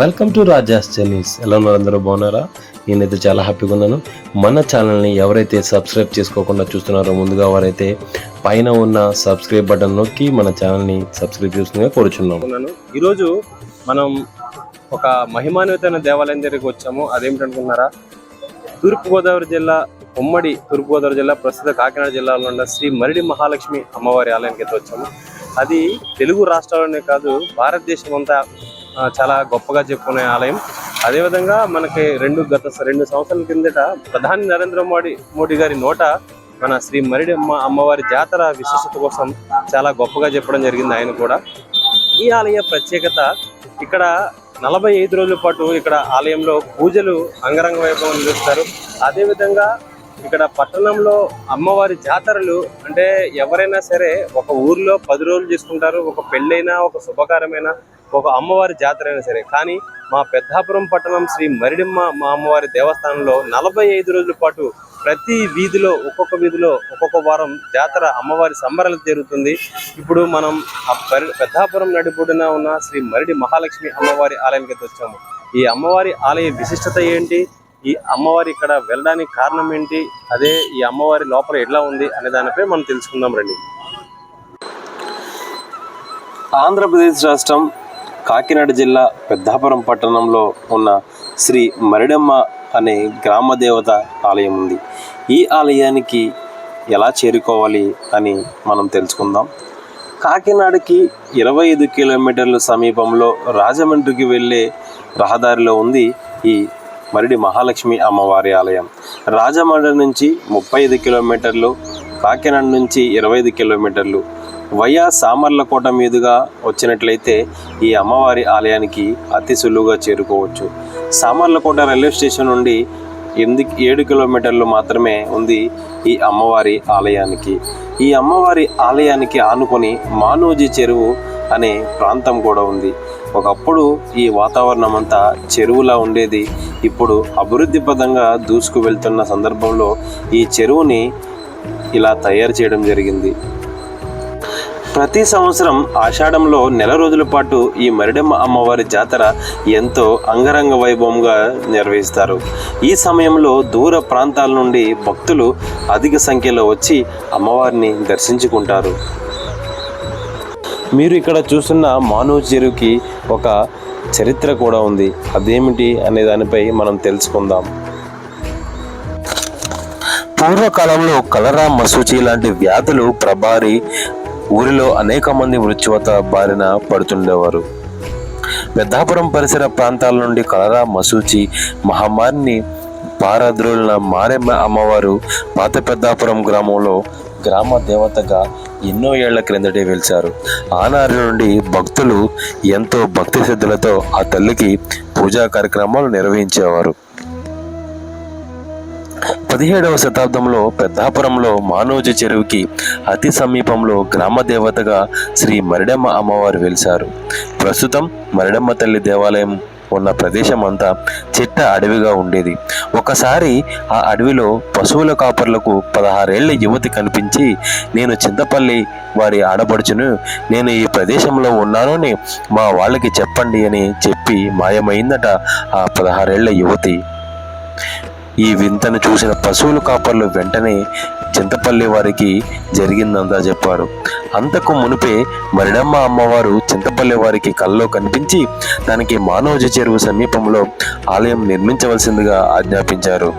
Welcome to Raja's చెన్నీస్ ఎలా ఉన్నారు అందరూ బాగున్నారా? నేనైతే చాలా హ్యాపీగా ఉన్నాను. మన ఛానల్ని ఎవరైతే సబ్స్క్రైబ్ చేసుకోకుండా చూస్తున్నారో ముందుగా వారైతే పైన ఉన్న సబ్స్క్రైబ్ బటన్ నొక్కి మన ఛానల్ని సబ్స్క్రైబ్ చేస్తుందిగా కోరుచున్నాను ఈరోజు మనం ఒక మహిమాన్వితమైన దేవాలయం దగ్గరికి వచ్చాము. అదేమిటనుకున్నారా తూర్పుగోదావరి జిల్లా ఉమ్మడి తూర్పుగోదావరి జిల్లా ప్రస్తుత కాకినాడ జిల్లాలో ఉన్న శ్రీ మరిడి మహాలక్ష్మి అమ్మవారి ఆలయానికి అయితే వచ్చాము. అది తెలుగు రాష్ట్రాల్లోనే కాదు భారతదేశం అంతా చాలా గొప్పగా చెప్పుకునే ఆలయం. అదేవిధంగా మనకి రెండు గత రెండు సంవత్సరాల కిందట ప్రధాని నరేంద్ర మోడీ మోడీ గారి నోట మన శ్రీ మరిడి అమ్మ అమ్మవారి జాతర విశిష్టత కోసం చాలా గొప్పగా చెప్పడం జరిగింది ఆయన కూడా. ఈ ఆలయ ప్రత్యేకత ఇక్కడ నలభై ఐదు రోజుల పాటు ఇక్కడ ఆలయంలో పూజలు అంగరంగ వైభవం నిలుస్తారు అదేవిధంగా ఇక్కడ పట్టణంలో అమ్మవారి జాతరలు అంటే ఎవరైనా సరే ఒక ఊర్లో పది రోజులు చేసుకుంటారు ఒక పెళ్ళైనా ఒక శుభకారమైన ఒక అమ్మవారి జాతర అయినా సరే. కానీ మా పెద్దాపురం పట్టణం శ్రీ మరిడిమ్మ మా అమ్మవారి దేవస్థానంలో నలభై ఐదు రోజుల పాటు ప్రతి వీధిలో ఒక్కొక్క వీధిలో ఒక్కొక్క వారం జాతర అమ్మవారి సంబరాలు జరుగుతుంది. ఇప్పుడు మనం ఆ పెద్దాపురం నడిబొడిన ఉన్న శ్రీ మరిడి మహాలక్ష్మి అమ్మవారి ఆలయానికి వచ్చాము. ఈ అమ్మవారి ఆలయ విశిష్టత ఏంటి? ఈ అమ్మవారి ఇక్కడ వెళ్ళడానికి కారణం ఏంటి? అదే ఈ అమ్మవారి లోపల ఎట్లా ఉంది అనే దానిపై మనం తెలుసుకుందాం రండి. ఆంధ్రప్రదేశ్ రాష్ట్రం కాకినాడ జిల్లా పెద్దాపురం పట్టణంలో ఉన్న శ్రీ మరిడమ్మ అనే గ్రామ దేవత ఆలయం ఉంది. ఈ ఆలయానికి ఎలా చేరుకోవాలి అని మనం తెలుసుకుందాం. కాకినాడకి ఇరవై ఐదు కిలోమీటర్ల సమీపంలో రాజమండ్రికి వెళ్ళే రహదారిలో ఉంది ఈ మరిడి మహాలక్ష్మి అమ్మవారి ఆలయం. రాజమండ్రి నుంచి ముప్పై ఐదు కిలోమీటర్లు కాకినాడ నుంచి ఇరవై ఐదు కిలోమీటర్లు. వయా సామర్లకోట మీదుగా వచ్చినట్లయితే ఈ అమ్మవారి ఆలయానికి అతి సులువుగా చేరుకోవచ్చు. సామర్లకోట రైల్వే స్టేషన్ నుండి ఎనిమిది ఏడు కిలోమీటర్లు మాత్రమే ఉంది ఈ అమ్మవారి ఆలయానికి. ఈ అమ్మవారి ఆలయానికి ఆనుకొని మానోజీ చెరువు అనే ప్రాంతం కూడా ఉంది. ఒకప్పుడు ఈ వాతావరణం అంతా చెరువులా ఉండేది. ఇప్పుడు అభివృద్ధి పదంగా దూసుకు వెళ్తున్న సందర్భంలో ఈ చెరువుని ఇలా తయారు చేయడం జరిగింది. ప్రతి సంవత్సరం ఆషాఢంలో నెల రోజుల పాటు ఈ మరిడమ్మ అమ్మవారి జాతర ఎంతో అంగరంగ వైభవంగా నిర్వహిస్తారు. ఈ సమయంలో దూర ప్రాంతాల నుండి భక్తులు అధిక సంఖ్యలో వచ్చి అమ్మవారిని దర్శించుకుంటారు. మీరు ఇక్కడ చూస్తున్న మానవ చెరువుకి ఒక చరిత్ర కూడా ఉంది. అదేమిటి అనే దానిపై మనం తెలుసుకుందాం. పూర్వకాలంలో కలరా మసూచి లాంటి వ్యాధులు ప్రభారి ఊరిలో అనేక మంది మృత్యువత బారిన పడుతుండేవారు. పెద్దాపురం పరిసర ప్రాంతాల నుండి కలరా మసూచి మహమ్మారిని పారద్రోలిన మారెమ్మ అమ్మవారు పాత పెద్దాపురం గ్రామంలో గ్రామ దేవతగా ఎన్నో ఏళ్ళ క్రిందటే వెలిచారు ఆనాటి నుండి భక్తులు ఎంతో భక్తి శ్రద్ధలతో ఆ తల్లికి పూజా కార్యక్రమాలు నిర్వహించేవారు. పదిహేడవ శతాబ్దంలో పెద్దాపురంలో మానోజ చెరువుకి అతి సమీపంలో గ్రామ దేవతగా శ్రీ మరిడమ్మ అమ్మవారు వెలిశారు. ప్రస్తుతం మరిడమ్మ తల్లి దేవాలయం ఉన్న ప్రదేశం అంతా చిట్ట అడవిగా ఉండేది. ఒకసారి ఆ అడవిలో పశువుల కాపర్లకు పదహారేళ్ళ యువతి కనిపించి నేను చింతపల్లి వారి ఆడపడుచును నేను ఈ ప్రదేశంలో ఉన్నానని మా వాళ్ళకి చెప్పండి అని చెప్పి మాయమైందట ఆ పదహారేళ్ళ యువతి. ఈ వింతను చూసిన పశువుల కాపర్లు వెంటనే చింతపల్లి వారికి జరిగిందంతా చెప్పారు. అంతకు మునిపే మరిడమ్మ అమ్మవారు చింతపల్లి వారికి కల్లో కనిపించి దానికి మానవజ చెరువు సమీపంలో ఆలయం నిర్మించవలసిందిగా ఆజ్ఞాపించారు.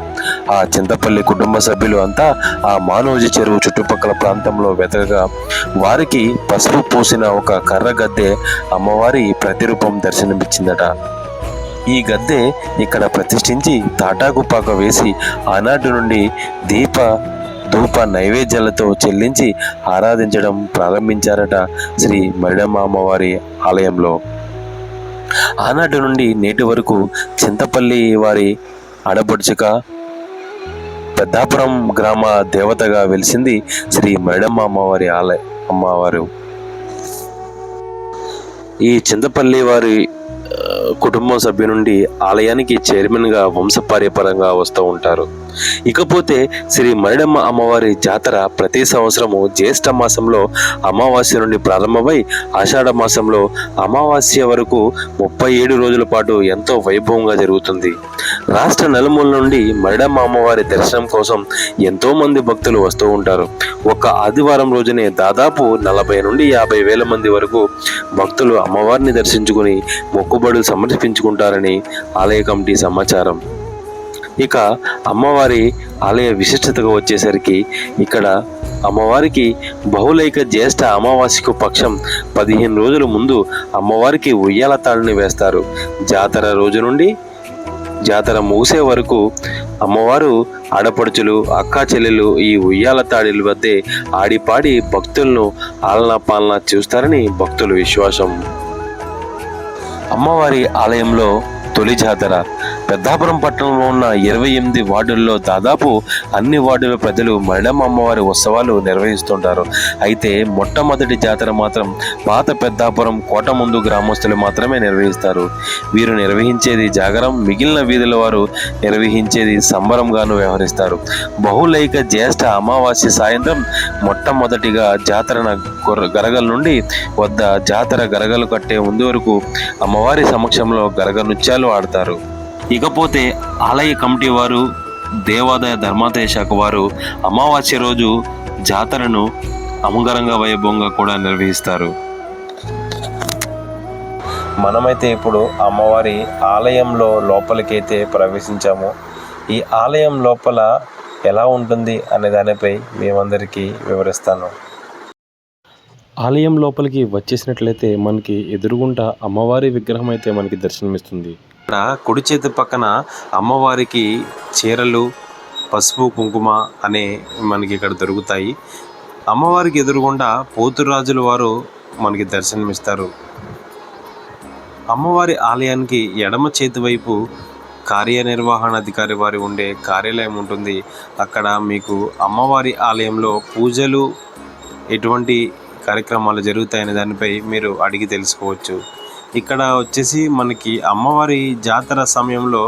ఆ చింతపల్లి కుటుంబ సభ్యులు అంతా ఆ మానవజ చెరువు చుట్టుపక్కల ప్రాంతంలో వెతకగా వారికి పసుపు పూసిన ఒక కర్ర గద్దె అమ్మవారి ప్రతిరూపం దర్శనమిచ్చిందట. ఈ గద్దె ఇక్కడ ప్రతిష్ఠించి తాటాకు పాక వేసి ఆనాటి నుండి దీప ధూప నైవేద్యాలతో చెల్లించి ఆరాధించడం ప్రారంభించారట శ్రీ మరిడమామవారి అమ్మవారి ఆలయంలో. ఆనాటి నుండి నేటి వరకు చింతపల్లి వారి ఆడపడుచుక పెద్దాపురం గ్రామ దేవతగా వెలిసింది శ్రీ మరిడమ్మ అమ్మవారి ఆలయ అమ్మవారు. ఈ చింతపల్లి వారి కుటుంబం సభ్యు నుండి ఆలయానికి చైర్మన్గా వంశపార్యపరంగా వస్తూ ఉంటారు. ఇకపోతే శ్రీ మరిడమ్మ అమ్మవారి జాతర ప్రతి సంవత్సరము జ్యేష్ఠ మాసంలో అమావాస్య నుండి ప్రారంభమై ఆషాఢ మాసంలో అమావాస్య వరకు ముప్పై ఏడు రోజుల పాటు ఎంతో వైభవంగా జరుగుతుంది. రాష్ట్ర నలుమూల నుండి మరిడమ్మ అమ్మవారి దర్శనం కోసం ఎంతో మంది భక్తులు వస్తూ ఉంటారు. ఒక ఆదివారం రోజునే దాదాపు నలభై నుండి యాభై వేల మంది వరకు భక్తులు అమ్మవారిని దర్శించుకుని మొక్కుబడులు సమర్పించుకుంటారని ఆలయ కమిటీ సమాచారం. ఇక అమ్మవారి ఆలయ విశిష్టతగా వచ్చేసరికి ఇక్కడ అమ్మవారికి బహుళైక జ్యేష్ఠ అమావాస్యకు పక్షం పదిహేను రోజుల ముందు అమ్మవారికి ఉయ్యాల తాళిని వేస్తారు. జాతర రోజు నుండి జాతర ముగిసే వరకు అమ్మవారు ఆడపడుచులు అక్కా చెల్లెలు ఈ ఉయ్యాల తాడిల వద్దే ఆడిపాడి భక్తులను ఆలనా పాలనా చూస్తారని భక్తుల విశ్వాసం. అమ్మవారి ఆలయంలో తొలి జాతర పెద్దాపురం పట్టణంలో ఉన్న ఇరవై ఎనిమిది వార్డుల్లో దాదాపు అన్ని వార్డుల ప్రజలు మరిడమ్మ అమ్మవారి ఉత్సవాలు నిర్వహిస్తుంటారు. అయితే మొట్టమొదటి జాతర మాత్రం పాత పెద్దాపురం కోట ముందు గ్రామస్తులు మాత్రమే నిర్వహిస్తారు. వీరు నిర్వహించేది జాగరం మిగిలిన వీధుల వారు నిర్వహించేది సంబరంగాను వ్యవహరిస్తారు. బహుళైక జ్యేష్ఠ అమావాస్య సాయంత్రం మొట్టమొదటిగా జాతర గరగల నుండి వద్ద జాతర గరగలు కట్టే ముందు వరకు అమ్మవారి సమక్షంలో గరగ నృత్యాలు ఆడతారు. ఇకపోతే ఆలయ కమిటీ వారు దేవాదాయ ధర్మాదాయ శాఖ వారు అమావాస్య రోజు జాతరను అమంగరంగ వైభవంగా కూడా నిర్వహిస్తారు. మనమైతే ఇప్పుడు అమ్మవారి ఆలయంలో లోపలికైతే ప్రవేశించాము. ఈ ఆలయం లోపల ఎలా ఉంటుంది అనే దానిపై మేమందరికీ వివరిస్తాను. ఆలయం లోపలికి వచ్చేసినట్లయితే మనకి ఎదురుగుంట అమ్మవారి విగ్రహం అయితే మనకి దర్శనమిస్తుంది. ఇక్కడ కుడి చేతి పక్కన అమ్మవారికి చీరలు పసుపు కుంకుమ అనే మనకి ఇక్కడ దొరుకుతాయి. అమ్మవారికి ఎదురుగుండా పోతురాజుల వారు మనకి దర్శనమిస్తారు. అమ్మవారి ఆలయానికి ఎడమ చేతి వైపు కార్యనిర్వహణాధికారి వారి ఉండే కార్యాలయం ఉంటుంది. అక్కడ మీకు అమ్మవారి ఆలయంలో పూజలు ఎటువంటి కార్యక్రమాలు జరుగుతాయనే దానిపై మీరు అడిగి తెలుసుకోవచ్చు. ఇక్కడ వచ్చేసి మనకి అమ్మవారి జాతర సమయంలో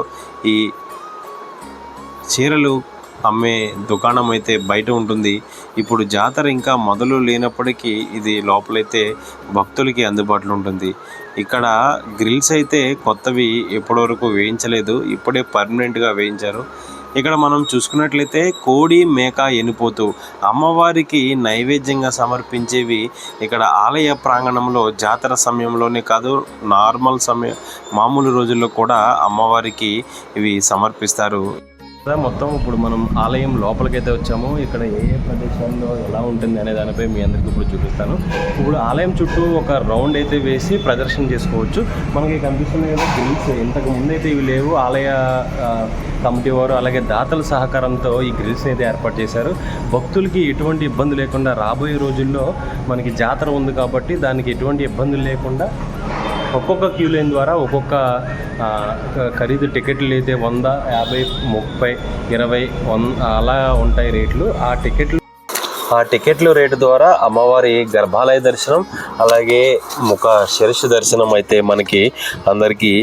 ఈ చీరలు అమ్మే దుకాణం అయితే బయట ఉంటుంది. ఇప్పుడు జాతర ఇంకా మొదలు లేనప్పటికీ ఇది లోపలైతే భక్తులకి అందుబాటులో ఉంటుంది. ఇక్కడ గ్రిల్స్ అయితే కొత్తవి ఇప్పటివరకు వేయించలేదు. ఇప్పుడే పర్మనెంట్గా వేయించారు. ఇక్కడ మనం చూసుకున్నట్లయితే కోడి మేక ఎనిపోతు అమ్మవారికి నైవేద్యంగా సమర్పించేవి ఇక్కడ ఆలయ ప్రాంగణంలో జాతర సమయంలోనే కాదు నార్మల్ సమయం మామూలు రోజుల్లో కూడా అమ్మవారికి ఇవి సమర్పిస్తారు. మొత్తం ఇప్పుడు మనం ఆలయం లోపలికైతే వచ్చాము. ఇక్కడ ఏ ఏ ప్రదేశాల్లో ఎలా ఉంటుంది అనే దానిపై మీ అందరికీ ఇప్పుడు చూపిస్తాను. ఇప్పుడు ఆలయం చుట్టూ ఒక రౌండ్ అయితే వేసి ప్రదర్శన చేసుకోవచ్చు. మనకి కనిపిస్తున్నాయి కదా గ్రిల్స్. ఇంతకు ముందు అయితే ఇవి లేవు. ఆలయ కమిటీ వారు అలాగే దాతల సహకారంతో ఈ గ్రిల్స్ అయితే ఏర్పాటు చేశారు. భక్తులకి ఎటువంటి ఇబ్బంది లేకుండా రాబోయే రోజుల్లో మనకి జాతర ఉంది కాబట్టి దానికి ఎటువంటి ఇబ్బందులు లేకుండా ఒక్కొక్క క్యూ లైన్ ద్వారా ఒక్కొక్క ఖరీదు టికెట్లు అయితే వంద యాభై ముప్పై ఇరవై వన్ అలా ఉంటాయి రేట్లు. ఆ టికెట్లు ఆ టికెట్ల రేటు ద్వారా అమ్మవారి గర్భాలయ దర్శనం అలాగే ముఖ శిరస్సు దర్శనం అయితే మనకి అందరికీ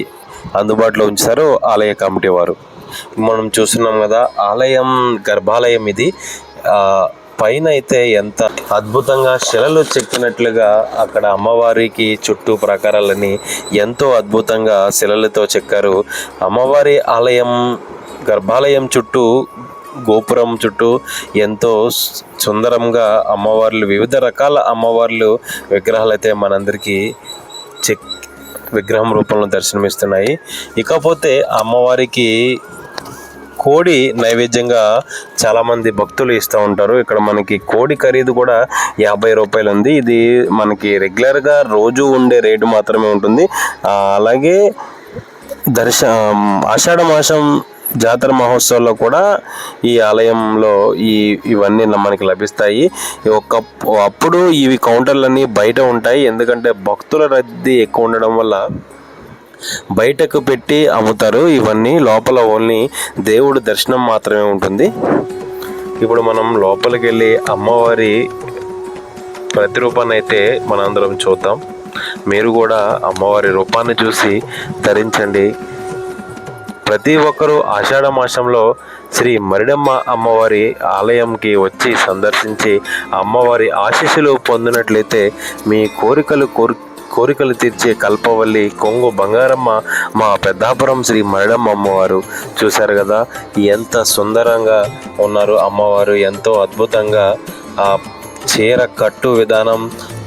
అందుబాటులో ఉంచారు ఆలయ కమిటీ వారు. మనం చూస్తున్నాం కదా ఆలయం గర్భాలయం ఇది. పైన అయితే ఎంత అద్భుతంగా శిలలు చెక్కినట్లుగా అక్కడ అమ్మవారికి చుట్టూ ప్రకారాలని ఎంతో అద్భుతంగా శిలలతో చెక్కారు. అమ్మవారి ఆలయం గర్భాలయం చుట్టూ గోపురం చుట్టూ ఎంతో సుందరంగా అమ్మవార్లు వివిధ రకాల అమ్మవార్లు విగ్రహాలు అయితే మనందరికీ చెక్ విగ్రహం రూపంలో దర్శనమిస్తున్నాయి. ఇకపోతే అమ్మవారికి కోడి నైవేద్యంగా చాలామంది భక్తులు ఇస్తూ ఉంటారు. ఇక్కడ మనకి కోడి ఖరీదు కూడా యాభై రూపాయలు ఉంది. ఇది మనకి రెగ్యులర్గా రోజు ఉండే రేటు మాత్రమే ఉంటుంది. అలాగే దర్శ ఆషాఢ మాసం జాతర మహోత్సవంలో కూడా ఈ ఆలయంలో ఈ ఇవన్నీ మనకి లభిస్తాయి. ఒక అప్పుడు ఇవి కౌంటర్లన్నీ బయట ఉంటాయి. ఎందుకంటే భక్తుల రద్దీ ఎక్కువ ఉండడం వల్ల బయటకు పెట్టి అమ్ముతారు. ఇవన్నీ లోపల ఓన్లీ దేవుడు దర్శనం మాత్రమే ఉంటుంది. ఇప్పుడు మనం లోపలికి వెళ్ళి అమ్మవారి ప్రతిరూపాన్ని అయితే మనందరం చూద్దాం. మీరు కూడా అమ్మవారి రూపాన్ని చూసి ధరించండి ప్రతి ఒక్కరూ ఆషాఢ మాసంలో శ్రీ మరిడమ్మ అమ్మవారి ఆలయంకి వచ్చి సందర్శించి అమ్మవారి ఆశీస్సులు పొందినట్లయితే మీ కోరికలు కోరి కోరికలు తీర్చే కల్పవల్లి కొంగు బంగారమ్మ మా పెద్దాపురం శ్రీ మరిడమ్మ అమ్మవారు. చూశారు కదా ఎంత సుందరంగా ఉన్నారు అమ్మవారు ఎంతో అద్భుతంగా ఆ చీర కట్టు విధానం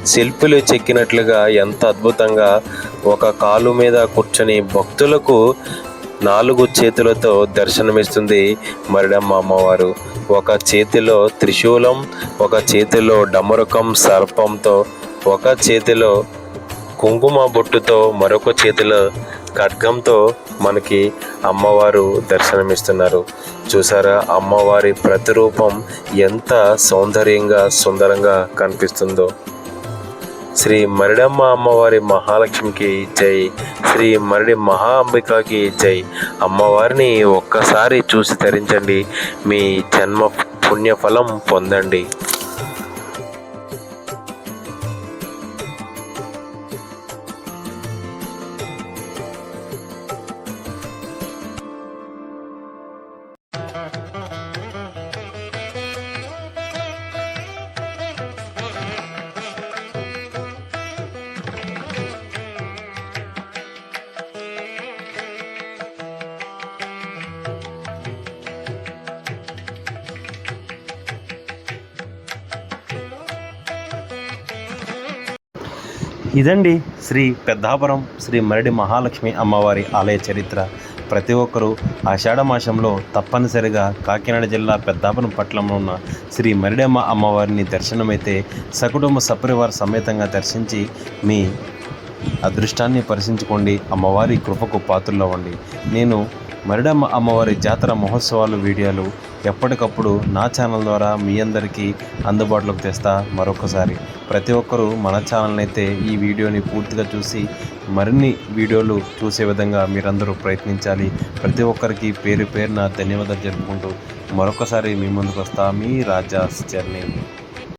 శిల్పులు చెక్కినట్లుగా ఎంత అద్భుతంగా ఒక కాలు మీద కూర్చొని భక్తులకు నాలుగు చేతులతో దర్శనమిస్తుంది మరిడమ్మ అమ్మవారు. ఒక చేతిలో త్రిశూలం ఒక చేతిలో డమరుకం సర్పంతో ఒక చేతిలో కుంకుమ బొట్టుతో మరొక చేతిలో ఖడ్గంతో మనకి అమ్మవారు దర్శనమిస్తున్నారు. చూసారా? అమ్మవారి ప్రతిరూపం ఎంత సౌందర్యంగా సుందరంగా కనిపిస్తుందో. శ్రీ మరిడమ్మ అమ్మవారి మహాలక్ష్మికి జై. శ్రీ మరిడి మహా అంబికకి జై. అమ్మవారిని ఒక్కసారి చూసి ధరించండి మీ జన్మ పుణ్యఫలం పొందండి. ఇదండి శ్రీ పెద్దాపురం శ్రీ మరడి మహాలక్ష్మి అమ్మవారి ఆలయ చరిత్ర. ప్రతి ఒక్కరూ ఆషాఢ మాసంలో తప్పనిసరిగా కాకినాడ జిల్లా పెద్దాపురం పట్టణంలో ఉన్న శ్రీ మరిడమ్మ అమ్మవారిని దర్శనమైతే సకుటుంబ సపరివార సమేతంగా దర్శించి మీ అదృష్టాన్ని పరిశీలించుకోండి. అమ్మవారి కృపకు పాత్రలో ఉండి. నేను మరిడమ్మ అమ్మవారి జాతర మహోత్సవాలు వీడియోలు ఎప్పటికప్పుడు నా ఛానల్ ద్వారా మీ అందరికీ అందుబాటులోకి తెస్తా మరొకసారి. ప్రతి ఒక్కరూ మన ఛానల్ని అయితే ఈ వీడియోని పూర్తిగా చూసి మరిన్ని వీడియోలు చూసే విధంగా మీరందరూ ప్రయత్నించాలి. ప్రతి ఒక్కరికి పేరు పేరున ధన్యవాదాలు జరుపుకుంటూ మరొకసారి మీ ముందుకు వస్తా మీ రాజా జర్నీ.